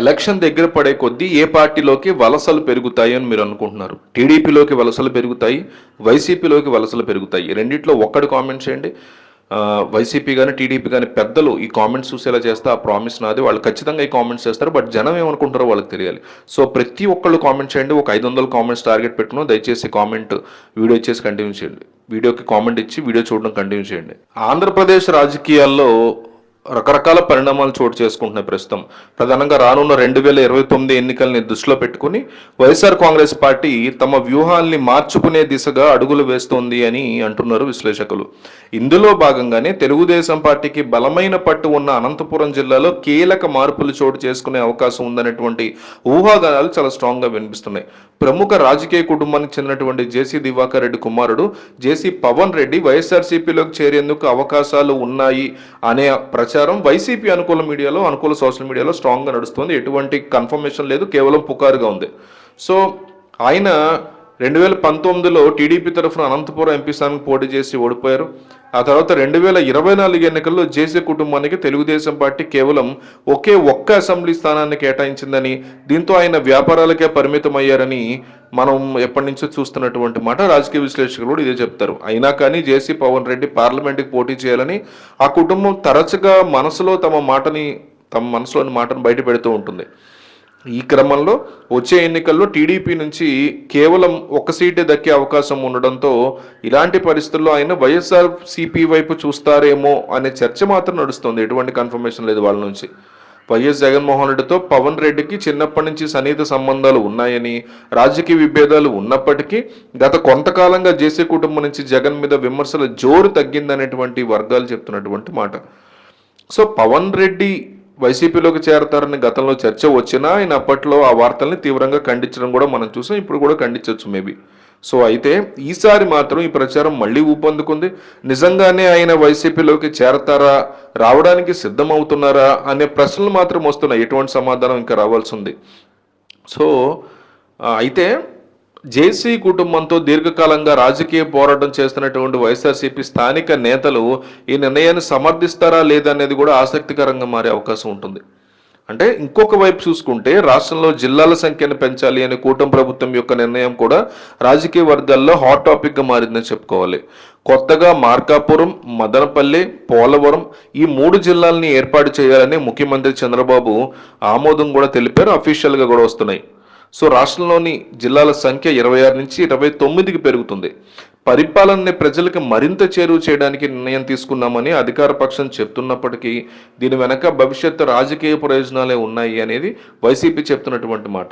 Election దగ్గర పడే కొద్దీ ఏ పార్టీలోకి వలసలు పెరుగుతాయి అని మీరు అనుకుంటున్నారు? టీడీపీలోకి వలసలు పెరుగుతాయి వైసీపీలోకి వలసలు పెరుగుతాయి. రెండిట్లో ఒక్కడు కామెంట్ చేయండి. వైసీపీ కానీ టీడీపీ కానీ పెద్దలు ఈ కామెంట్స్ చూసేలా చేస్తే ఆ ప్రామిస్ నాది. వాళ్ళు ఖచ్చితంగా ఈ కామెంట్స్ చేస్తారు బట్ జనం ఏమనుకుంటారో వాళ్ళకి తెలియాలి. సో ప్రతి ఒక్కళ్ళు కామెంట్ చేయండి. ఒక ఐదు వందల కామెంట్స్ టార్గెట్ పెట్టుకుని దయచేసి కామెంట్ వీడియో ఇచ్చేసి కంటిన్యూ చేయండి. వీడియోకి కామెంట్ ఇచ్చి వీడియో చూడడం కంటిన్యూ చేయండి. ఆంధ్రప్రదేశ్ రాజకీయాల్లో రకరకాల పరిణామాలు చోటు చేసుకుంటున్నాయి ప్రస్తుతం. ప్రధానంగా రానున్న రెండు వేల ఇరవై తొమ్మిది ఎన్నికల్ని దృష్టిలో పెట్టుకుని వైఎస్ఆర్ కాంగ్రెస్ పార్టీ తమ వ్యూహాల్ని మార్చుకునే దిశగా అడుగులు వేస్తోంది అని అంటున్నారు విశ్లేషకులు. ఇందులో భాగంగానే తెలుగుదేశం పార్టీకి బలమైన పట్టు ఉన్న అనంతపురం జిల్లాలో కీలక మార్పులు చోటు చేసుకునే అవకాశం ఉందనేటువంటి ఊహాగానాలు చాలా స్ట్రాంగ్గా వినిపిస్తున్నాయి. ప్రముఖ రాజకీయ కుటుంబానికి చెందినటువంటి జేసీ దివాకర్ రెడ్డి కుమారుడు జేసీ పవన్ రెడ్డి వైఎస్ఆర్సీపీలోకి చేరేందుకు అవకాశాలు ఉన్నాయి అనే ప్రచారం వైసీపీ అనుకూల మీడియాలో అనుకూల సోషల్ మీడియాలో స్ట్రాంగ్గా నడుస్తుంది. ఎటువంటి కన్ఫర్మేషన్ లేదు. కేవలం పుకారుగా ఉంది. సో ఆయన రెండు వేల పంతొమ్మిదిలో టీడీపీ తరఫున అనంతపురం ఎంపీ స్థానానికి పోటీ చేసి ఓడిపోయారు. ఆ తర్వాత రెండు వేల ఇరవై నాలుగు ఎన్నికల్లో జేసీ కుటుంబానికి తెలుగుదేశం పార్టీ కేవలం ఒకే ఒక్క అసెంబ్లీ స్థానాన్ని కేటాయించిందని దీంతో ఆయన వ్యాపారాలకే పరిమితం అయ్యారని మనం ఎప్పటి నుంచో చూస్తున్నటువంటి మాట. రాజకీయ విశ్లేషకులు కూడా ఇదే చెప్తారు. అయినా కానీ జేసీ పవన్ రెడ్డి పార్లమెంట్కి పోటీ చేయాలని ఆ కుటుంబం తరచుగా మనసులో తమ మాటని తమ మనసులోని మాటను బయట పెడుతూ ఉంటుంది. ఈ క్రమంలో వచ్చే ఎన్నికల్లో టీడీపీ నుంచి కేవలం ఒక సీటే దక్కే అవకాశం ఉండడంతో ఇలాంటి పరిస్థితుల్లో ఆయన వైఎస్ఆర్ సిపి వైపు చూస్తారేమో అనే చర్చ మాత్రం నడుస్తుంది. ఎటువంటి కన్ఫర్మేషన్ లేదు వాళ్ళ నుంచి. వైఎస్ జగన్మోహన్ రెడ్డితో పవన్ రెడ్డికి చిన్నప్పటి నుంచి సన్నిహిత సంబంధాలు ఉన్నాయని రాజకీయ విభేదాలు ఉన్నప్పటికీ గత కొంతకాలంగా జేసీ కుటుంబం నుంచి జగన్ మీద విమర్శల జోరు తగ్గిందనేటువంటి వర్గాలు చెప్తున్నటువంటి మాట. సో పవన్ రెడ్డి వైసీపీలోకి చేరతారని గతంలో చర్చ వచ్చినా ఆయన అప్పట్లో ఆ వార్తల్ని తీవ్రంగా ఖండించడం కూడా మనం చూసాం. ఇప్పుడు కూడా ఖండించవచ్చు మేబీ. సో అయితే ఈసారి మాత్రం ఈ ప్రచారం మళ్ళీ ఊపందుకుంది. నిజంగానే ఆయన వైసీపీలోకి చేరతారా? రావడానికి సిద్ధమవుతున్నారా? అనే ప్రశ్నలు మాత్రం వస్తున్నాయి. ఎటువంటి సమాధానం ఇంకా రావాల్సి ఉంది. సో అయితే జేసీ కుటుంబంతో దీర్ఘకాలంగా రాజకీయ పోరాటం చేస్తున్నటువంటి వైఎస్ఆర్సీపీ స్థానిక నేతలు ఈ నిర్ణయాన్ని సమర్థిస్తారా లేదా అనేది కూడా ఆసక్తికరంగా మారే అవకాశం ఉంటుంది. అంటే ఇంకొక వైపు చూసుకుంటే రాష్ట్రంలో జిల్లాల సంఖ్యను పెంచాలి అనే కూటమి ప్రభుత్వం యొక్క నిర్ణయం కూడా రాజకీయ వర్గాల్లో హాట్ టాపిక్గా మారిందని చెప్పుకోవాలి. కొత్తగా మార్కాపురం మదనపల్లి పోలవరం ఈ మూడు జిల్లాలని ఏర్పాటు చేయాలని ముఖ్యమంత్రి చంద్రబాబు ఆమోదం కూడా తెలిపారు. అఫీషియల్గా కూడా వస్తున్నాయి. సో రాష్ట్రంలోని జిల్లాల సంఖ్య ఇరవై ఆరు నుంచి ఇరవై తొమ్మిదికి పెరుగుతుంది. పరిపాలనని ప్రజలకు మరింత చేరువ చేయడానికి నిర్ణయం తీసుకున్నామని అధికార పక్షం చెప్తున్నప్పటికీ దీని వెనక భవిష్యత్తు రాజకీయ ప్రయోజనాలే ఉన్నాయి అనేది వైసీపీ చెప్తున్నటువంటి మాట.